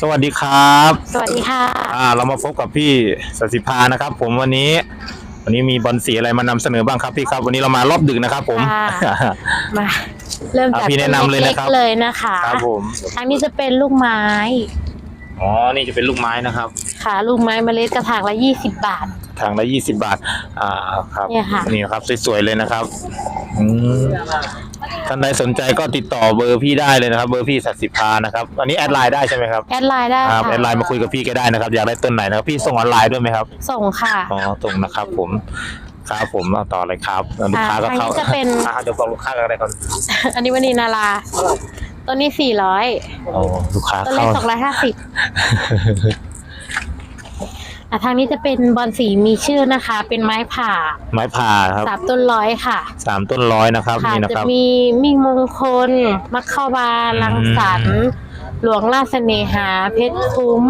สวัสดีครับ สวัสดีค่ะ อ่า เรามาพบกับพี่สสิภานะครับ ผมวันนี้ วันนี้มีบอลสีอะไรมานำเสนอบ้างครับพี่ครับ วันนี้เรามารอบดึกนะครับ ผมค่ะมาเริ่มจากอะพี่แนะนำเลยนะครับต้เลยนะคะครับผมอันนี้จะเป็นลูกไม้อ๋อ นี่จะเป็นลูกไม้นะครับค่ะลูกไม้เมล็ดกระถางละ20บาททางละยี่สิบบาท อ่าครับเนี่ยค่ะนี่นะครับสวยๆเลยนะครับอืม ท่านใดสนใจก็ติดต่อเบอร์พี่ได้เลยนะครับ เบอร์พี่สัสิภานะครับอันนี้แอดไลน์ได้ใช่ไหมครับแอดไลน์ได้ครับค่ะแอดไลน์มาคุยกับพี่ก็ได้นะครับอยากได้ต้นไหนนะครับพี่ส่งออนไลน์ด้วยไหมครับส่งค่ะ อ๋อตรงนะครับผมครับผมเอาต่อเลยครับลูกค้าก็อ่าเข้าอันนี้จะเป็น อ่าเดี๋ยวบอกลูกค้ากันอะไรก่อนอันนี้วันนี้นาราตัวนี้โอ้ลูกค้า400ตัวเล็เข้าก250อ่ะทางนี้จะเป็นบอลสีมีชื่อนะคะ เป็นไม้ผ่าไม้ผ่าครับสามต้นร้อยค่ะสามต้นร้อยนะครับค่ะนี่นะจะครับ มีมิ่งมงคล มัคคาวาลังสรรค์หลวงราชเสน่หา เพชรคุ้ม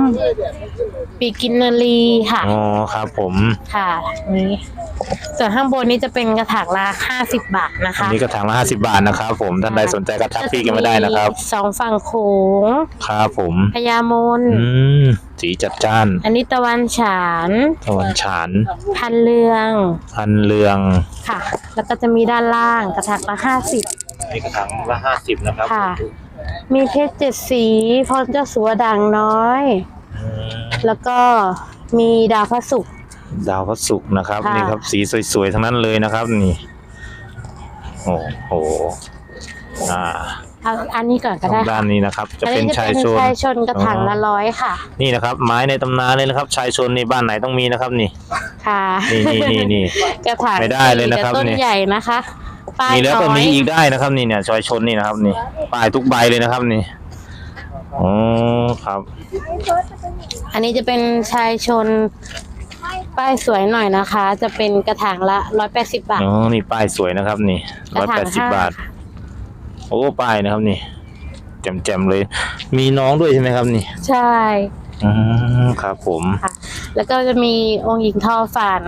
ปีกินนารีค่ะ อ๋อครับผมค่ะนี่ส่วนข้างบนนี้จะเป็นกระถางละห้าสิบบาทนะอันคะนี้กระถางละห้าสิบาทนะครับผมท่านใดสนใจก็ทักพี่กันมาได้นะครับสองฝั่งโขงครับผมพญามนอืม สีจัดจ้าน อันนี้ตะวันฉานตะวันฉาน พันเรือง พันเรือง ค่ะ แล้วก็จะมีด้านล่างกระถางละห้าสิบนี่กระถางละห้าสิบนะครับค่ะ มีเพชรเจ็ดสีพรเจ้าสัวด่างน้อยอืมแล้วก็มีดาวพระศุกร์ดาวพระศุกร์นะครับค่ะนี่ครับสีสวยๆทั้งนั้นเลยนะครับ นี่ โอ้โห อ่า เอาอันนี้ก่อนก็ทาได้งด้าค่ะนนี้นะครับจะอันเป็นนี้จะชายเป็นโซนชายชนกระถางละร้อยค่ะ นี่นะครับ ไม้ในตำนานเลยนะครับ ชายชนในบ้านไหนต้องมีนะครับนี่ ค่ะ นี่นี่นี่นี่กระถางไม่ได้เลยนะครับแต่ต้นนี่ใหญ่นะคะปลายมีแล้วก็น้อยมีอีกได้นะครับ นี่เนี่ยชายชนนี่นะครับนี่ป้ายทุกใบเลยนะครับนี่อ๋อครับ อันนี้จะเป็นชายชนป้ายสวยหน่อยนะคะ จะเป็นกระถางละร้อยแปดสิบบาทอ๋อนี่ป้ายสวยนะครับ นี่กร้อระยถาแปงดสิบห้าบาท โอ้ป้ายนะครับนี่แจ่มๆเลย มีน้องด้วยใช่ไหมครับนี่ ใช่อืมครับผม ค่ะ แล้วก็จะมีองค์หญิงทอฝัน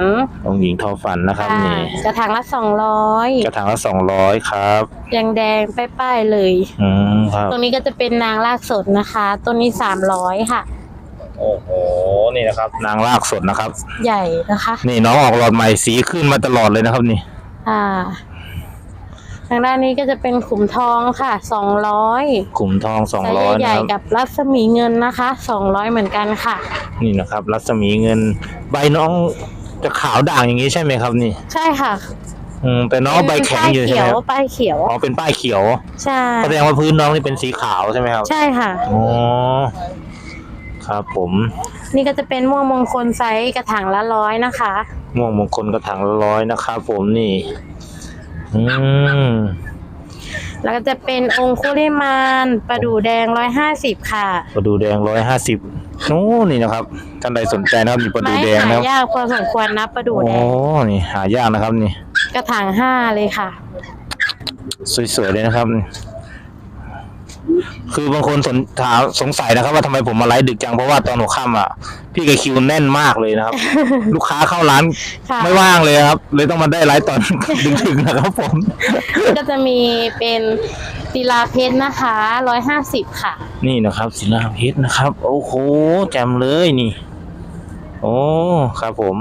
องค์หญิงทอฝันนะครับค่ะนี่ กระถางละสองร้อยกระถางละสองร้อยครับแดงแดงๆป้ายๆเลย อืมครับ ตรงนี้ก็จะเป็นนางลากสดนะคะต้นนี้สามร้อยค่ะ โอ้โห นี่นะครับ นางลากสดนะครับ ใหญ่นะคะ นี่น้องออกหลอดใหม่สีขึ้นมาตลอดเลยนะครับนี่ อ่า ทางด้านนี้ก็จะเป็นขุมทองค่ะสองร้อยขุมทองสองไซร้อยส์ใหนะญ่คๆรับกับรัศมีเงินนะคะสองร้อยเหมือนกันค่ะ นี่นะครับ รัศมีเงิน ใบน้องจะขาวด่างอย่างนี้ใช่ไหมครับนี่ ใช่ค่ะ อืมแต่น้องใบแข็งอยู่ใช่ไหมป้ายครับเขียวป้ายเขียวอ๋อเป็นป้ายเขียว ใช่แสดงว่าพื้นน้องนี่เป็นสีขาวใช่ไหมครับ ใช่ค่ะอ๋อครับผม นี่ก็จะเป็นม่วงมงคลไซส์กระถางละร้อยนะคะ ม่วงมงคลกระถางละร้อยนะครับผมนี่ อืมแล้วก็จะเป็นองคุลิมานประดู่แดงร้อยห้าสิบค่ะปลาดูแดงร้อยห้าสิบโอ้นี่นะครับท่านใดสนใจนะครับมีปลาดูไม้แดงหานะครับยากพอสมควรนะประดู่โอ้แดงนี่หายากนะครับนี่ กระถางห้าเลยค่ะ สวยๆเลยนะครับ คือบางคนสนถามสงสัยนะครับ ว่าทำไมผมมาไลฟ์ดึกจังเพราะว่าตอนหัวค่ำอะ พี่กับคิวแน่นมากเลยนะครับ ลูกค้าเข้าร้านค่ะ ไม่ว่างเลยครับ เลยต้องมาได้ไลฟ์ตอน ดึกๆนะครับผม ก็จะมีเป็นศิลาเพชรนะคะร้อยห้าสิบค่ะ นี่นะครับศิลาเพชรนะครับ โอ้โหแจ่มเลยนี่ โอ้ครับผม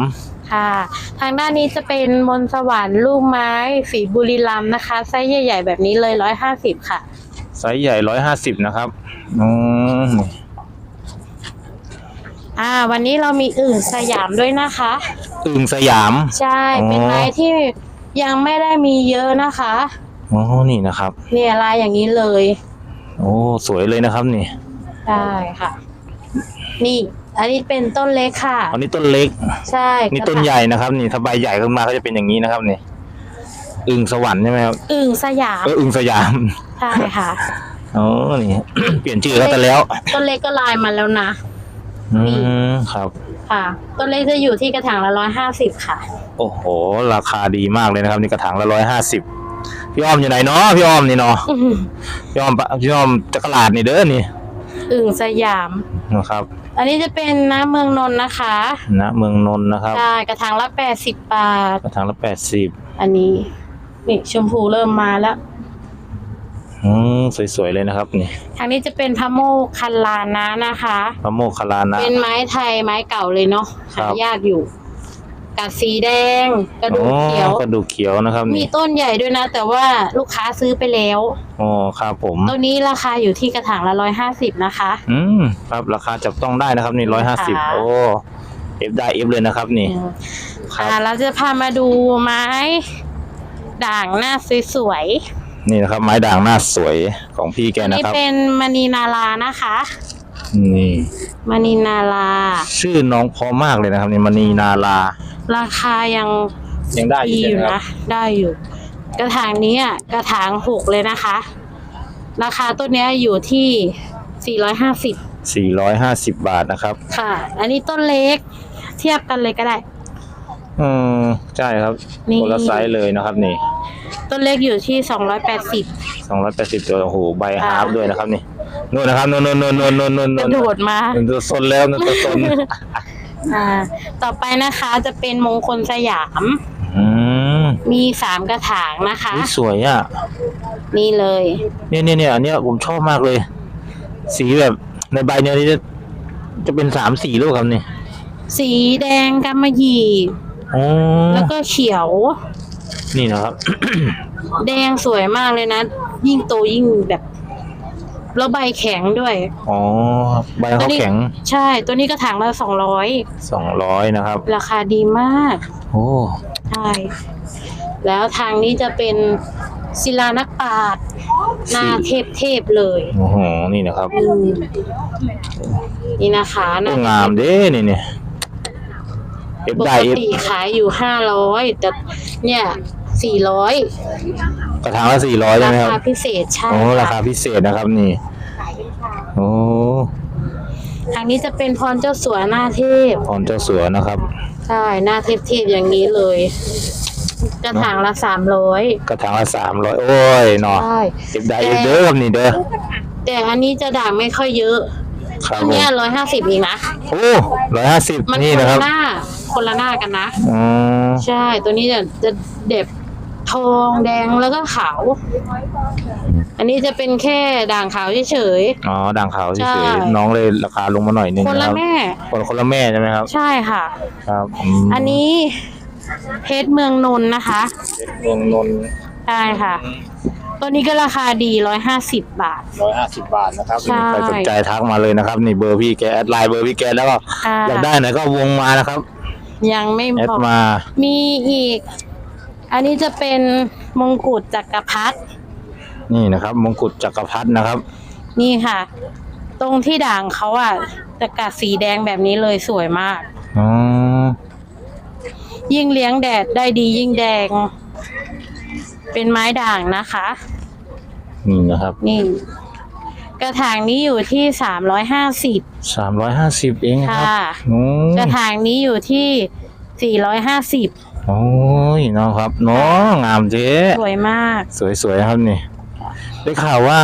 ค่ะ ทางด้านนี้จะเป็นมนต์สวรรค์ลูกไม้สีบุรีรัมย์นะคะไซส์ใหญ่ ๆ แบบนี้เลยร้อยห้าสิบค่ะ ไซส์ใหญ่ร้อยห้าสิบนะครับอืมอ่า วันนี้เรามีอื่นสยามด้วยนะคะ อึ่งสยาม ใช่ เป็นไม้ที่ยังไม่ได้มีเยอะนะคะ อ๋อ นี่นะครับ เนี่ยลายอย่างนี้เลย โอ้ สวยเลยนะครับนี่ใช่ค่ะ นี่ อันนี้เป็นต้นเล็กค่ะ อันนี้ต้นเล็ก ใช่ นี่กระต้นถางใหญ่นะครับ นี่ถ้าใบใหญ่ขึ้นมาก็จะเป็นอย่างนี้นะครับนี่ อึ่งสวรรค์ใช่ไหมครับอึ่งสยามเอออึ่งสยามใช่ค่ะอ๋อนี่ เปลี่ยนชื่อเขาแต่แล้ว ต้นเล็กก็ลายมาแล้วนะ อืมครับ ค่ะ ต้นเล็กจะอยู่ที่กระถางละร้อยห้าสิบค่ะ โอ้โห ราคาดีมากเลยนะครับ นี่กระถางละร้อยห้าสิบพี่อ้อมอยู่ไหนเนาะพี่อ้อมนี่เนาะอื้อหือพี่อ้อมปะพี่อ้อมจักรลาดนี่เด้อนี่อึ่งสยามนะครับ อันนี้จะเป็นน้ำเมืองนนท์นะคะณเมืองนนท์นะครับใช่กระถางละแปดสิบบาท กระถางละแปดสิบอันนี้ นี่ชมพูเริ่มมาแล้วออืมสวยๆเลยนะครับนี่ทางนี้จะเป็นพระโมคคัลลานะนะคะ พระโมคคัลลานะ เป็นไม้ไทยไม้เก่าเลยเนาะครัหาบ ยากอยู่กัดสีแดง กระดูกเขียว อ๋อกระดูกเขียวนะครับมีนี่ต้นใหญ่ด้วยนะ แต่ว่าลูกค้าซื้อไปแล้ว อ๋อครับผมตัวนี้ราคาอยู่ที่กระถางละร้อยห้าสิบนะคะ อืมครับราคาจับต้องได้นะครับนี่ร้อยห้าสิบค่ะ โอ้เอฟได้เอฟเลยนะครับนี่ ครับ อ่าเราจะพามาดูไม้ ด่างหน้าสวยนี่นะครับ ไม้ด่างหน้าสวยของพี่ๆแกอันนะนี้ครับเป็นมณีนารานะคะ นี่มณีนาราชื่อน้องพอมากเลยนะครับนี่มณีนาลา ราคายังยังได้อดียู่อยู่ใช่ไหมคนะรับได้อยู่ กระถางนี้อะกระถางหกเลยนะคะ ราคาต้นเนี้ยอยู่ที่สี่ร้อยห้าสิบสี่ร้อยห้าสิบบาทนะครับ ค่ะ อันนี้ต้นเล็ก เทียบกันเลยก็ได้ อืมใช่ครับนี่ คนละไซส์เลยนะครับนี่ต้นเล็กอยู่ที่สองร้อยแปดสิบสองร้อยแปดสิบตัวโอ้โหใบอ่าฮาร์ฟด้วยนะครับนี่นู่นนะครับนู่นนู่นนู่นนู่นนู่นนู่นกระโดดมา นู่นตัวซนแล้วนู่นตัวซนอ่า ต่อไปนะคะจะเป็นมงคลสยาม อืมมีสามกระถางนะคะ อุ๊ยสวยอะ นี่เลย เนี่ยเนี่ยเนี่ยอันเนี้ยผมชอบมากเลย สีแบบในใบเนี่ยจะจะเป็นสามสีลูกครับนี่สีแดงกำมะหยี่ อ๋อแล้วก็เขียว นี่นะครับ แดงสวยมากเลยนะ ยิ่งโตยิ่งแบบ แล้วใบแข็งด้วย อ๋อ ใบเขาแข็ง ใช่ ตัวนี้กระถางละสองร้อย สองร้อยนะครับ ราคาดีมาก โอ้ ใช่ แล้วทางนี้จะเป็นศิลานักปราชญ์หนาเทพเทพๆเลยโอ้โหนี่นะครับอืมนี่นะคะหก็น้งามเด้นี่เนี่ย เอฟปได้กเอฟติขายอยู่ห้าร้อยแต่เนี่ยสี่ร้อยกระถางละสี่ร้อยใช่ราไหมครับ คาพิเศษใช่โอ้ราคาค่ะพิเศษนะครับนี่ โอ้ทางนี้จะเป็นพรเจ้าสัวหน้าเทพพรเจ้าสัวนะครับ ใช่หน้าเทพเทพๆอย่างนี้เลย กระถางละสามร้อยกระถางละสามร้อยโอ้ยเนาะใช่เอฟได้เอฟเด้อครับนี่เด้อ แต่อันนี้จะด่างไม่ค่อยเยอะครับอันผมเนี้ยร้อยห้าสิบเองนะ โอ้ร้อยห้าสิบมันนี่คนนะคละรับ หน้า คนละหน้ากันนะ อืมใช่ ตัวนี้จะจะเด็บทองแดงแล้วก็ขาว อันนี้จะเป็นแค่ด่างขาวเฉย อ๋อด่างขาวใช่ เฉยๆน้องเลยราคาลงมาหน่อยนึงๆ คนนะละครับแม่คนคนละแม่ใช่ไหมครับ ใช่ค่ะ ครับมอันนี้เพชรเมืองนนท์นะคะเมืองนนใช่ค่ะ ตัวนี้ก็ราคาดีร้อยห้าสิบบาท ร้อยห้าสิบบาทนะครับใช่ ใครสนใจทักมาเลยนะครับ นี่เบอร์พี่แกแอดไลน์เบอร์พี่แกแล้วก็ค่ะอยากได้ไหนก็วงมานะครับ ยังไม่แอดพอมา มีอีก อันนี้จะเป็นมงกุฎจักรพรรดินี่นะครับ มงกุฎจักรพรรดินะครับ นี่ค่ะ ตรงที่ด่างเขาอะจะกัดสีแดงแบบนี้เลยสวยมาก อ๋อ ยิ่งเลี้ยงแดดได้ดียิ่งแดง เป็นไม้ด่างนะคะ นี่นะครับ นี่ กระถางนี้อยู่ที่สามร้อยห้าสิบสามร้อยห้าสิบเองครับค่ะโอ้กระถางนี้อยู่ที่สี่ร้อยห้าสิบโอ้ยน้องครับน้องงามเจ๊สวยมาก สวยๆครับนี่ ได้ข่าวว่า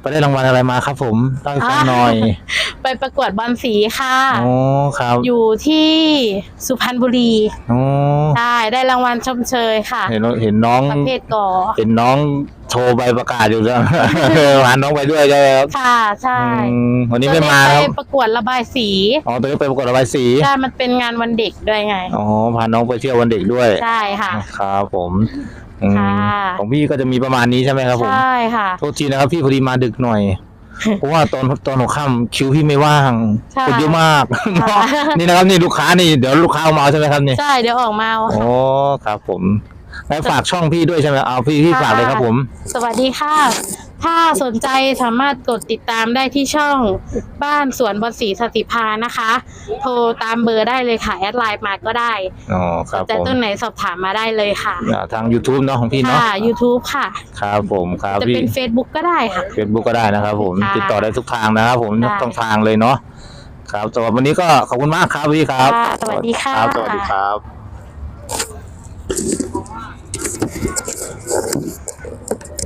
ไปได้รางวัลอะไรมาครับผมเล่าให้ฟังหน่อย ไปประกวดบอลสีค่ะโอ้ครับ อยู่ที่สุพรรณบุรีโอ้ได้ได้รางวัลชมเชยค่ะ เห็นเห็นน้องประเภทกอเห็นน้อง โชว์ใบประกาศอยู่แล้วพาน้องไปด้วยใช่ไหมครับค่ะใช่อืมวันนี้ไม่มาครับไปประกวดระบายสีอ๋อตอนนี้ไปประกวดระบายสีใช่มันเป็นงานวันเด็กด้วยไง อ๋อพาน้องไปเที่ยววันเด็กด้วยใช่ค่ะ ครับผมอืมค่ะ ของพี่ก็จะมีประมาณนี้ใช่ไหมครับผม ใช่ค่ะ โทษทีนะครับพี่พอดีมาดึกหน่อย เพราะว่าตอนตอนหัวค่ำคิวพี่ไม่ว่างใช่คนเยอะมาก ค่ะ นี่นะครับนี่ลูกค้านี่เดี๋ยวลูกค้าเอามาเอาใช่ไหมครับนี่ใช่เดี๋ยวออกมาเอาโอ้ครับผม แล้วฝากช่องพี่ด้วยใช่ไหมเอาพี่พี่ค่ะฝากเลยครับผม สวัสดีค่ะ ถ้าสนใจสามารถกดติดตามได้ที่ช่องบ้านสวนบอนสีสติพานะคะ โทรตามเบอร์ได้เลยค่ะแอดไลน์มาก็ได้อ๋อคสรับนใจผมต้นไหนสอบถามมาได้เลยค่ะอ่าทาง YouTube เนาะของพี่เนาะค่ะ YouTube ค่ะ ครับผมครับจะพี่ เป็น Facebook ก็ได้ค่ะ เฟซบุ๊กก็ได้นะครับผมค่ะติดต่อได้ทุกทางนะครับผมได้ทุกทางเลยเนาะครับสำหรับวันนี้ก็ขอบคุณมากครับพี่ครับค่ะสวัสดีค่ะ รับสวัสดีครับ